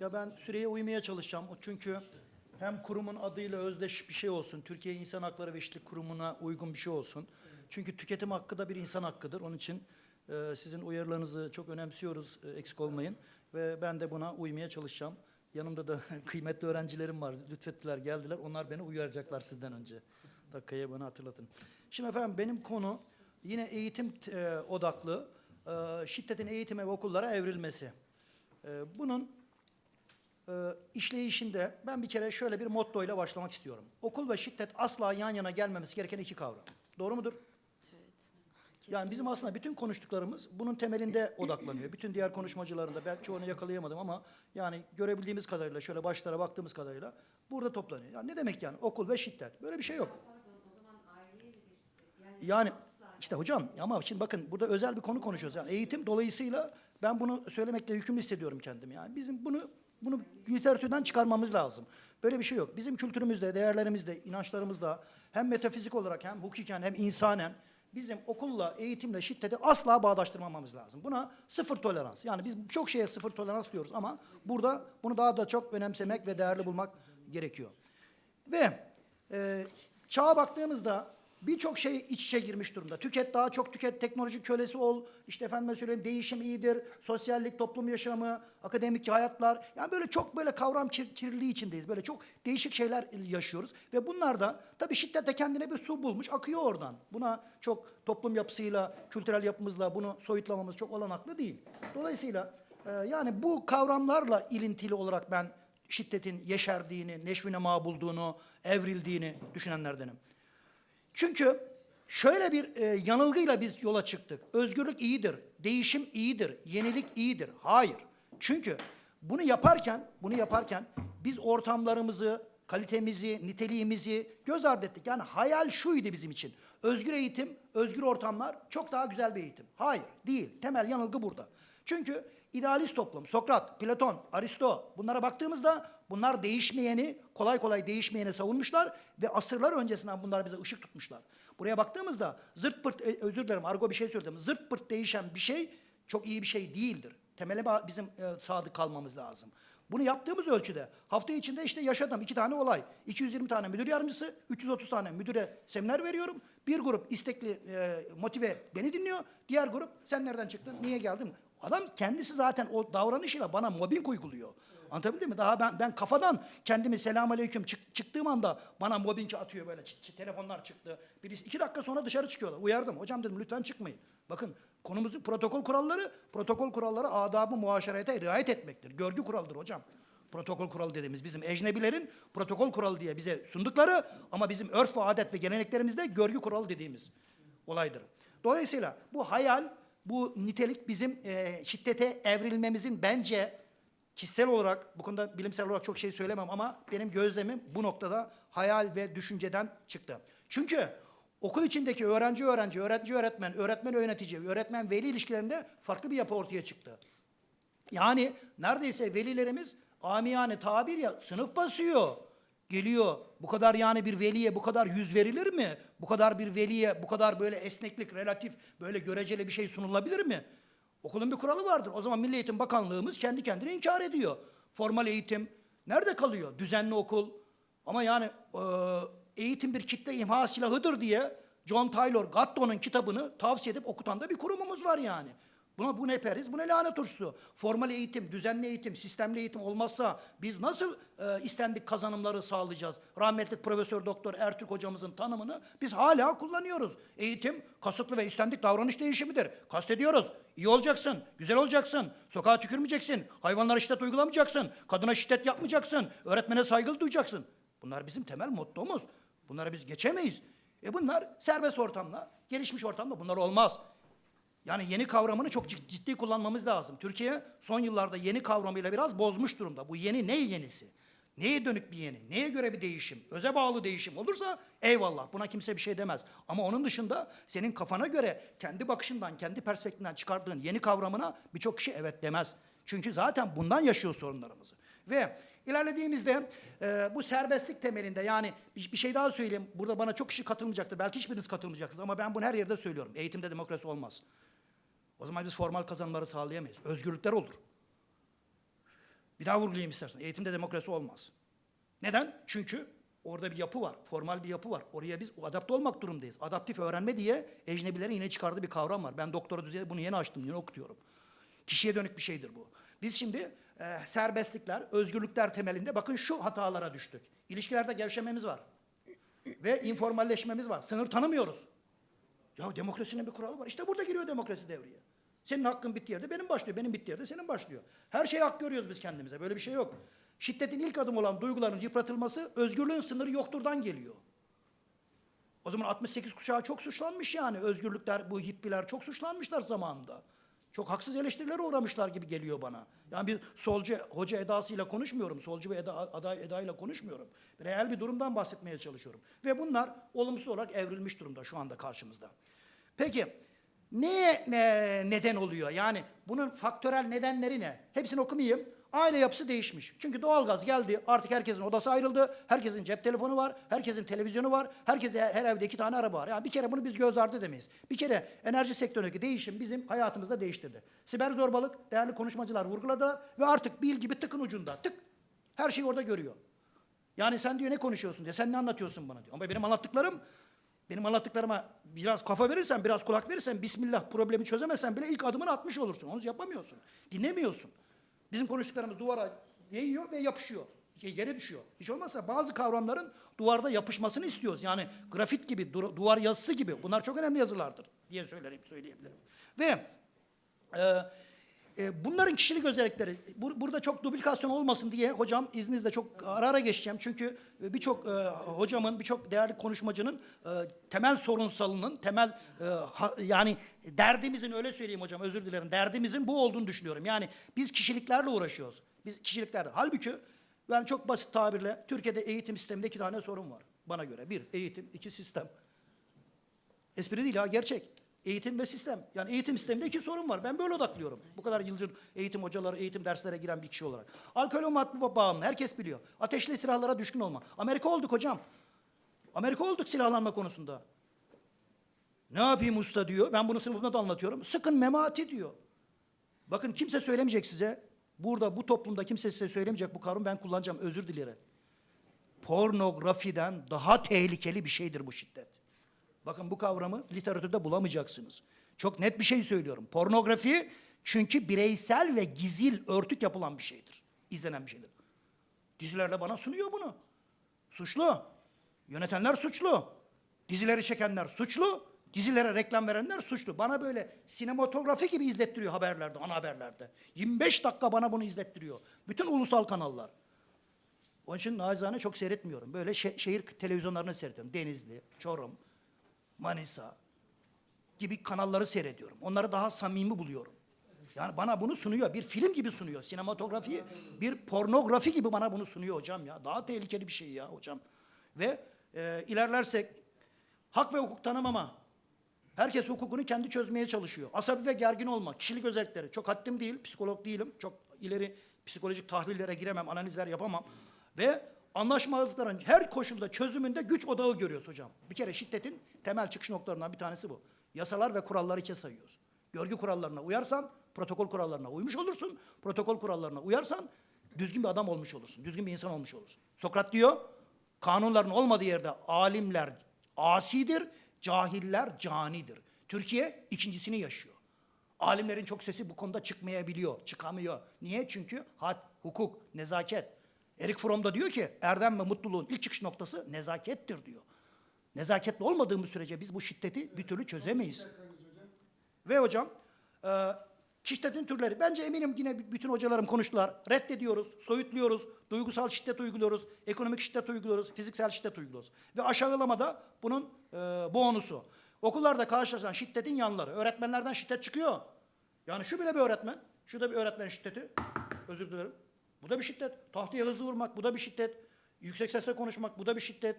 Ya ben süreye uymaya çalışacağım. Çünkü hem kurumun adıyla özdeş bir şey olsun. Türkiye İnsan Hakları ve Eşitlik Kurumu'na uygun bir şey olsun. Çünkü tüketim hakkı da bir insan hakkıdır. Onun için e, sizin uyarılarınızı çok önemsiyoruz. e, eksik olmayın. Ve ben de buna uymaya çalışacağım. Yanımda da kıymetli öğrencilerim var. Lütfettiler, geldiler. Onlar beni uyaracaklar sizden önce. Dakikaya bana hatırlatın. Şimdi efendim benim konu yine eğitim e, odaklı. e, şiddetin eğitime ve okullara evrilmesi. E, bunun e, işleyişinde ben bir kere şöyle bir motto ile başlamak istiyorum. Okul ve şiddet asla yan yana gelmemesi gereken iki kavram. Doğru mudur? Yani bizim aslında bütün konuştuklarımız bunun temelinde odaklanıyor. Bütün diğer konuşmacıların da ben çoğunu yakalayamadım ama yani görebildiğimiz kadarıyla şöyle başlara baktığımız kadarıyla burada toplanıyor. Yani ne demek yani okul ve şiddet? Böyle bir şey yok. Yani işte hocam ama şimdi bakın burada özel bir konu konuşuyoruz. Yani eğitim dolayısıyla ben bunu söylemekle yükümlü hissediyorum kendimi. Yani bizim bunu bunu literatürden çıkarmamız lazım. Böyle bir şey yok. Bizim kültürümüzde, değerlerimizde, inançlarımızda hem metafizik olarak hem hukuken hem insanen bizim okulla, eğitimle, şiddeti asla bağdaştırmamamız lazım. Buna sıfır tolerans. Yani biz çok şeye sıfır tolerans diyoruz ama burada bunu daha da çok önemsemek ve değerli bulmak gerekiyor. Ve e, çağa baktığımızda birçok şey iç içe girmiş durumda. Tüket daha çok tüket, teknoloji kölesi ol, işte efendime söyleyeyim değişim iyidir, sosyallik, toplum yaşamı, akademik hayatlar. Yani böyle çok böyle kavram çir- kirliliği içindeyiz. Böyle çok değişik şeyler yaşıyoruz. Ve bunlar da tabii şiddete kendine bir su bulmuş, akıyor oradan. Buna çok toplum yapısıyla, kültürel yapımızla bunu soyutlamamız çok olanaklı değil. Dolayısıyla e, yani bu kavramlarla ilintili olarak ben şiddetin yeşerdiğini, neşvine ma bulduğunu, evrildiğini düşünenlerdenim. Çünkü şöyle bir e, yanılgıyla biz yola çıktık. Özgürlük iyidir, değişim iyidir, yenilik iyidir. Hayır. Çünkü bunu yaparken, bunu yaparken biz ortamlarımızı, kalitemizi, niteliğimizi göz ardı ettik. Yani hayal şuydu bizim için. Özgür eğitim, özgür ortamlar çok daha güzel bir eğitim. Hayır, değil. Temel yanılgı burada. Çünkü idealist toplum, Sokrat, Platon, Aristo bunlara baktığımızda bunlar değişmeyeni, kolay kolay değişmeyeni savunmuşlar ve asırlar öncesinden bunlar bize ışık tutmuşlar. Buraya baktığımızda zırt pırt, e, özür dilerim argo bir şey söyledim. Zırt pırt değişen bir şey çok iyi bir şey değildir. Temele bizim e, sadık kalmamız lazım. Bunu yaptığımız ölçüde hafta içinde işte yaşadım iki tane olay. 220 tane müdür yardımcısı, 330 tane müdüre seminer veriyorum. Bir grup istekli, e, motive beni dinliyor. Diğer grup sen nereden çıktın, niye geldin? Adam kendisi zaten o davranışıyla bana mobbing uyguluyor. Anlatabildim mi? Daha ben ben kafadan kendimi selam aleyküm çık, çıktığım anda bana mobbing atıyor böyle çı- çı- telefonlar çıktı. Birisi iki dakika sonra dışarı çıkıyorlar. Uyardım. Hocam dedim lütfen çıkmayın. Bakın konumuzu protokol kuralları, protokol kuralları adabı muaşerete riayet etmektir. Görgü kuralıdır hocam. Protokol kuralı dediğimiz bizim ecnebilerin protokol kuralı diye bize sundukları ama bizim örf ve adet ve geleneklerimizde görgü kuralı dediğimiz olaydır. Dolayısıyla bu hayal, bu nitelik bizim e, şiddete evrilmemizin bence kişisel olarak bu konuda bilimsel olarak çok şey söylemem ama benim gözlemim bu noktada hayal ve düşünceden çıktı. Çünkü okul içindeki öğrenci öğrenci, öğrenci öğretmen, öğretmen yönetici, öğretmen veli ilişkilerinde farklı bir yapı ortaya çıktı. Yani neredeyse velilerimiz amiyane tabir ya sınıf basıyor. Geliyor. Bu kadar yani bir veliye bu kadar yüz verilir mi? Bu kadar bir veliye bu kadar böyle esneklik, relatif böyle göreceli bir şey sunulabilir mi? Okulun bir kuralı vardır. O zaman Milli Eğitim Bakanlığımız kendi kendine inkar ediyor. Formal eğitim nerede kalıyor? Düzenli okul. Ama yani e, eğitim bir kitle imha silahıdır diye John Taylor Gatto'nun kitabını tavsiye edip okutan da bir kurumumuz var yani. Buna bu ne periz, bu ne lanet turşusu. Formal eğitim, düzenli eğitim, sistemli eğitim olmazsa biz nasıl e, istendik kazanımları sağlayacağız? Rahmetli Profesör Doktor Ertürk hocamızın tanımını biz hala kullanıyoruz. Eğitim kasıtlı ve istendik davranış değişimidir. Kastediyoruz. İyi olacaksın, güzel olacaksın, sokağa tükürmeyeceksin, hayvanlara şiddet uygulamayacaksın, kadına şiddet yapmayacaksın, öğretmene saygılı duyacaksın. Bunlar bizim temel mottomuz. Bunları biz geçemeyiz. E bunlar serbest ortamla, gelişmiş ortamda bunlar olmaz. Yani yeni kavramını çok cid- ciddi kullanmamız lazım. Türkiye son yıllarda yeni kavramıyla biraz bozmuş durumda. Bu yeni ne yenisi? Neye dönük bir yeni? Neye göre bir değişim? Öze bağlı değişim olursa eyvallah buna kimse bir şey demez. Ama onun dışında senin kafana göre kendi bakışından, kendi perspektifinden çıkardığın yeni kavramına birçok kişi evet demez. Çünkü zaten bundan yaşıyor sorunlarımızı. Ve ilerlediğimizde e, bu serbestlik temelinde yani bir, bir şey daha söyleyeyim. Burada bana çok kişi katılmayacaktır. Belki hiçbiriniz katılmayacaksınız ama ben bunu her yerde söylüyorum. Eğitimde demokrasi olmaz. O zaman biz formal kazanımları sağlayamayız. Özgürlükler olur. Bir daha vurgulayayım istersen. Eğitimde demokrasi olmaz. Neden? Çünkü orada bir yapı var. Formal bir yapı var. Oraya biz adapte olmak durumdayız. Adaptif öğrenme diye ecnebilerin yine çıkardığı bir kavram var. Ben doktora düzeyde bunu yeni açtım, yeni okutuyorum. Kişiye dönük bir şeydir bu. Biz şimdi e, serbestlikler, özgürlükler temelinde bakın şu hatalara düştük. İlişkilerde gevşememiz var. Ve informalleşmemiz var. Sınır tanımıyoruz. Ya demokrasinin bir kuralı var. İşte burada giriyor demokrasi devreye. Senin hakkın bittiği yerde benim başlıyor. Benim bittiği yerde senin başlıyor. Her şeye hak görüyoruz biz kendimize. Böyle bir şey yok. Şiddetin ilk adım olan duyguların yıpratılması özgürlüğün sınırı yokturdan geliyor. O zaman 68 kuşağı çok suçlanmış yani. Özgürlükler, bu hippiler çok suçlanmışlar zamanında. Çok haksız eleştirilere uğramışlar gibi geliyor bana. Yani bir solcu hoca edasıyla konuşmuyorum. Solcu ve eda, aday edayla konuşmuyorum. Reel bir durumdan bahsetmeye çalışıyorum. Ve bunlar olumsuz olarak evrilmiş durumda şu anda karşımızda. Peki neye ne, neden oluyor? Yani bunun faktörel nedenleri ne? Hepsini okumayayım. Aile yapısı değişmiş. Çünkü doğalgaz geldi. Artık herkesin odası ayrıldı. Herkesin cep telefonu var. Herkesin televizyonu var. Herkese her evde iki tane araba var. Yani bir kere bunu biz göz ardı edemeyiz. Bir kere enerji sektöründeki değişim bizim hayatımızda değiştirdi. Siber zorbalık değerli konuşmacılar vurguladılar ve artık bil gibi tıkın ucunda. Tık. Her şeyi orada görüyor. Yani sen diyor ne konuşuyorsun diyor. Sen ne anlatıyorsun bana diyor. Ama benim anlattıklarım benim anlattıklarıma biraz kafa verirsen, biraz kulak verirsen Bismillah problemi çözemezsen bile ilk adımını atmış olursun. Onu yapamıyorsun. Dinlemiyorsun. Bizim konuştuklarımız duvara değiyor ve yapışıyor. Yere düşüyor. Hiç olmazsa bazı kavramların duvarda yapışmasını istiyoruz. Yani grafit gibi, du- duvar yazısı gibi. Bunlar çok önemli yazılardır diye söylerim, söyleyebilirim. Ve e, e, bunların kişilik özellikleri, bur- burada çok duplikasyon olmasın diye hocam izninizle çok ara ara geçeceğim. Çünkü e, birçok e, hocamın, birçok değerli konuşmacının e, temel sorunsalının, temel e, ha- yani derdimizin öyle söyleyeyim hocam özür dilerim, derdimizin bu olduğunu düşünüyorum. Yani biz kişiliklerle uğraşıyoruz. Biz kişiliklerle. Halbuki ben çok basit tabirle Türkiye'de eğitim sisteminde iki tane sorun var bana göre. Bir, eğitim, iki sistem. Espri değil ha gerçek. Eğitim ve sistem. Yani eğitim sisteminde iki sorun var. Ben böyle odaklıyorum. Bu kadar yıldır eğitim hocaları, eğitim derslere giren bir kişi olarak. Alkol ve bağımlı. Herkes biliyor. Ateşli silahlara düşkün olma. Amerika olduk hocam. Amerika olduk silahlanma konusunda. Ne yapayım usta diyor. Ben bunu sınıfımda da anlatıyorum. Sıkın memati diyor. Bakın kimse söylemeyecek size. Burada bu toplumda kimse size söylemeyecek bu kavramı ben kullanacağım. Özür dilerim. Pornografiden daha tehlikeli bir şeydir bu şiddet. Bakın bu kavramı literatürde bulamayacaksınız. Çok net bir şey söylüyorum. Pornografi çünkü bireysel ve gizil, örtük yapılan bir şeydir. İzlenen bir şeydir. Dizilerle bana sunuyor bunu. Suçlu. Yönetenler suçlu. Dizileri çekenler suçlu. Dizilere reklam verenler suçlu. Bana böyle sinematografi gibi izlettiriyor haberlerde, ana haberlerde. 25 dakika bana bunu izlettiriyor. Bütün ulusal kanallar. Onun için nacizane çok seyretmiyorum. Böyle şe- şehir televizyonlarını seyrediyorum. Denizli, Çorum, Manisa gibi kanalları seyrediyorum. Onları daha samimi buluyorum. Yani bana bunu sunuyor. Bir film gibi sunuyor. Sinematografi, bir pornografi gibi bana bunu sunuyor hocam ya. Daha tehlikeli bir şey ya hocam. Ve e, ilerlersek hak ve hukuk tanımama. Herkes hukukunu kendi çözmeye çalışıyor. Asabi ve gergin olma, kişilik özellikleri. Çok haddim değil, psikolog değilim. Çok ileri psikolojik tahlillere giremem, analizler yapamam. Ve anlaşmazlıkların her koşulda çözümünde güç odağı görüyoruz hocam. Bir kere şiddetin temel çıkış noktalarından bir tanesi bu. Yasalar ve kuralları içe sayıyoruz. Görgü kurallarına uyarsan protokol kurallarına uymuş olursun. Protokol kurallarına uyarsan düzgün bir adam olmuş olursun. Düzgün bir insan olmuş olursun. Sokrat diyor, kanunların olmadığı yerde alimler asidir, cahiller canidir. Türkiye ikincisini yaşıyor. Alimlerin çok sesi bu konuda çıkmayabiliyor, çıkamıyor. Niye? Çünkü had, hukuk, nezaket. Erik Fromm da diyor ki erdem ve mutluluğun ilk çıkış noktası nezakettir diyor. Nezaketli olmadığımız sürece biz bu şiddeti bir türlü çözemeyiz. Ve hocam e, şiddetin türleri. Bence eminim yine bütün hocalarım konuştular. Reddediyoruz, soyutluyoruz, duygusal şiddet uyguluyoruz, ekonomik şiddet uyguluyoruz, fiziksel şiddet uyguluyoruz. Ve aşağılama da bunun e, bonusu. Okullarda karşılaşılan şiddetin yanları. Öğretmenlerden şiddet çıkıyor. Yani şu bile bir öğretmen. Şu da bir öğretmen şiddeti. Özür dilerim. Bu da bir şiddet. Tahtaya hızlı vurmak bu da bir şiddet. Yüksek sesle konuşmak bu da bir şiddet.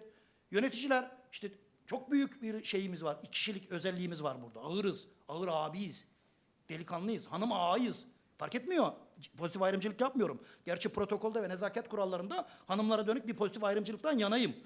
Yöneticiler işte çok büyük bir şeyimiz var. İki kişilik özelliğimiz var burada. Ağırız. Ağır abiyiz. Delikanlıyız. Hanım ağayız. Fark etmiyor. Pozitif ayrımcılık yapmıyorum. Gerçi protokolde ve nezaket kurallarında hanımlara dönük bir pozitif ayrımcılıktan yanayım.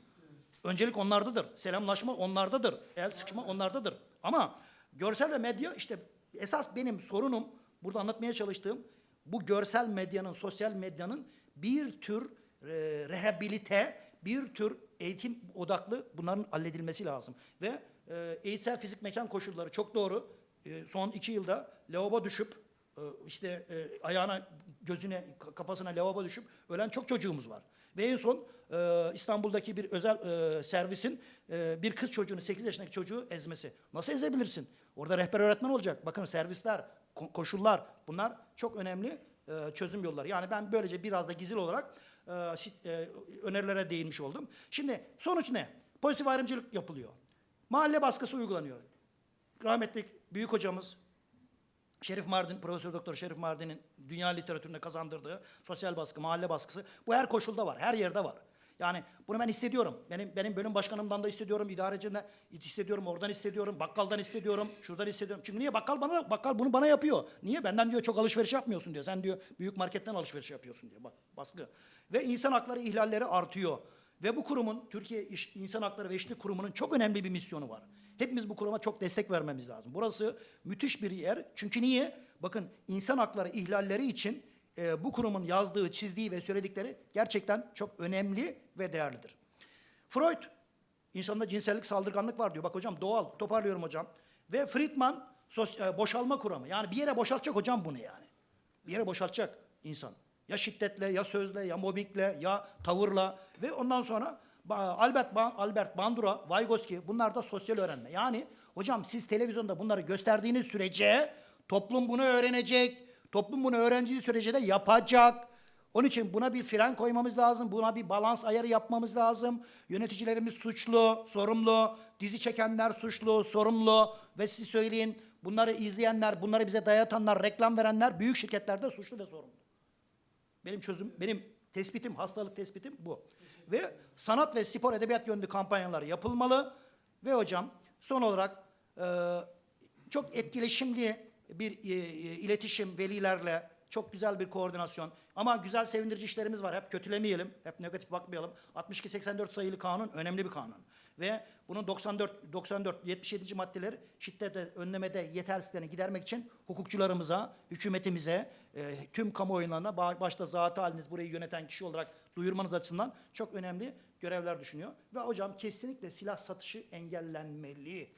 Öncelik onlardadır. Selamlaşma onlardadır. El sıkışma onlardadır. Ama görsel ve medya işte esas benim sorunum burada anlatmaya çalıştığım bu görsel medyanın, sosyal medyanın bir tür e, rehabilite, bir tür eğitim odaklı bunların halledilmesi lazım. Ve e, eğitsel fizik mekan koşulları çok doğru. E, son iki yılda lavabo düşüp e, işte e, ayağına, gözüne, ka- kafasına lavabo düşüp ölen çok çocuğumuz var. Ve en son e, İstanbul'daki bir özel e, servisin e, bir kız çocuğunu, 8 yaşındaki çocuğu ezmesi. Nasıl ezebilirsin? Orada rehber öğretmen olacak. Bakın servisler, koşullar bunlar çok önemli e, çözüm yolları. Yani ben böylece biraz da gizli olarak e, e, önerilere değinmiş oldum. Şimdi sonuç ne? Pozitif ayrımcılık yapılıyor. Mahalle baskısı uygulanıyor. Rahmetli büyük hocamız Şerif Mardin, Profesör Doktor Şerif Mardin'in dünya literatüründe kazandırdığı sosyal baskı, mahalle baskısı bu her koşulda var, her yerde var. Yani bunu ben hissediyorum. Benim benim bölüm başkanımdan da hissediyorum, idarecimden hissediyorum, oradan hissediyorum, bakkaldan hissediyorum, şuradan hissediyorum. Çünkü niye bakkal bana bakkal bunu bana yapıyor. Niye? Benden diyor çok alışveriş yapmıyorsun diyor. Sen diyor büyük marketten alışveriş yapıyorsun diyor. Bak baskı. Ve insan hakları ihlalleri artıyor. Ve bu kurumun Türkiye İş- İnsan Hakları ve Eşitlik Kurumu'nun çok önemli bir misyonu var. Hepimiz bu kuruma çok destek vermemiz lazım. Burası müthiş bir yer. Çünkü niye? Bakın insan hakları ihlalleri için e, bu kurumun yazdığı, çizdiği ve söyledikleri gerçekten çok önemli ve değerlidir. Freud, insanda cinsellik saldırganlık var diyor. Bak hocam doğal, toparlıyorum hocam. Ve Friedman, sos, e, boşalma kuramı. Yani bir yere boşaltacak hocam bunu yani. Bir yere boşaltacak insan. Ya şiddetle, ya sözle, ya mobbingle, ya tavırla. Ve ondan sonra Albert, Ba- Albert Bandura, Vygotsky bunlar da sosyal öğrenme. Yani hocam siz televizyonda bunları gösterdiğiniz sürece toplum bunu öğrenecek. Toplum bunu öğrendiği sürece de yapacak. Onun için buna bir fren koymamız lazım. Buna bir balans ayarı yapmamız lazım. Yöneticilerimiz suçlu, sorumlu. Dizi çekenler suçlu, sorumlu. Ve siz söyleyin bunları izleyenler, bunları bize dayatanlar, reklam verenler büyük şirketlerde suçlu ve sorumlu. Benim çözüm, benim tespitim, hastalık tespitim bu. Ve sanat ve spor edebiyat yönlü kampanyalar yapılmalı. Ve hocam son olarak e, çok etkileşimli bir e, e, iletişim velilerle, çok güzel bir koordinasyon. Ama güzel sevindirici işlerimiz var. Hep kötülemeyelim, hep negatif bakmayalım. 62-84 sayılı kanun önemli bir kanun. Ve bunun 94, 94, 77. maddeleri şiddete önlemede yetersizlerini gidermek için hukukçularımıza, hükümetimize, e, tüm kamuoylarına, ba- başta zatı haliniz burayı yöneten kişi olarak duyurmanız açısından çok önemli görevler düşünüyor. Ve hocam kesinlikle silah satışı engellenmeli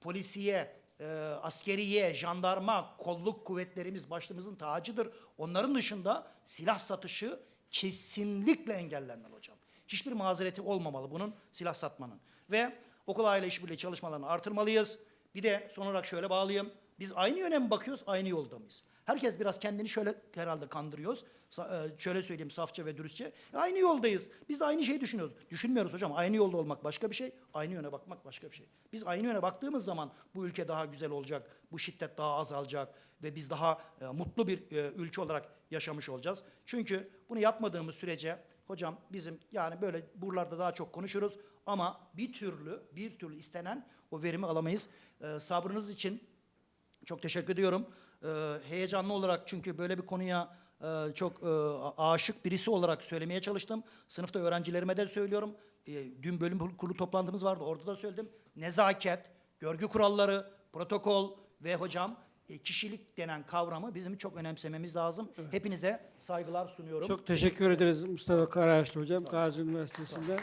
polisiye, e, askeriye, jandarma, kolluk kuvvetlerimiz başımızın tacıdır. Onların dışında silah satışı kesinlikle engellenmeli hocam. Hiçbir mazereti olmamalı bunun silah satmanın. Ve okul aile işbirliği çalışmalarını artırmalıyız. Bir de son olarak şöyle bağlayayım. Biz aynı yöne mi bakıyoruz, aynı yolda mıyız? Herkes biraz kendini şöyle herhalde kandırıyoruz. E, Şöyle söyleyeyim safça ve dürüstçe. Aynı yoldayız. Biz de aynı şeyi düşünüyoruz. Düşünmüyoruz hocam. Aynı yolda olmak başka bir şey, aynı yöne bakmak başka bir şey. Biz aynı yöne baktığımız zaman bu ülke daha güzel olacak, bu şiddet daha azalacak ve biz daha e, mutlu bir e, ülke olarak yaşamış olacağız. Çünkü bunu yapmadığımız sürece hocam bizim yani böyle buralarda daha çok konuşuruz ama bir türlü bir türlü istenen o verimi alamayız. E, sabrınız için çok teşekkür ediyorum. Ee, heyecanlı olarak çünkü böyle bir konuya e, çok e, aşık birisi olarak söylemeye çalıştım. Sınıfta öğrencilerime de söylüyorum. E, dün bölüm kurulu toplantımız vardı orada da söyledim. Nezaket, görgü kuralları, protokol ve hocam e, kişilik denen kavramı bizim çok önemsememiz lazım. Hepinize saygılar sunuyorum. Çok teşekkür ederiz Mustafa Karayaşlı Hocam Gazi Üniversitesi'nde.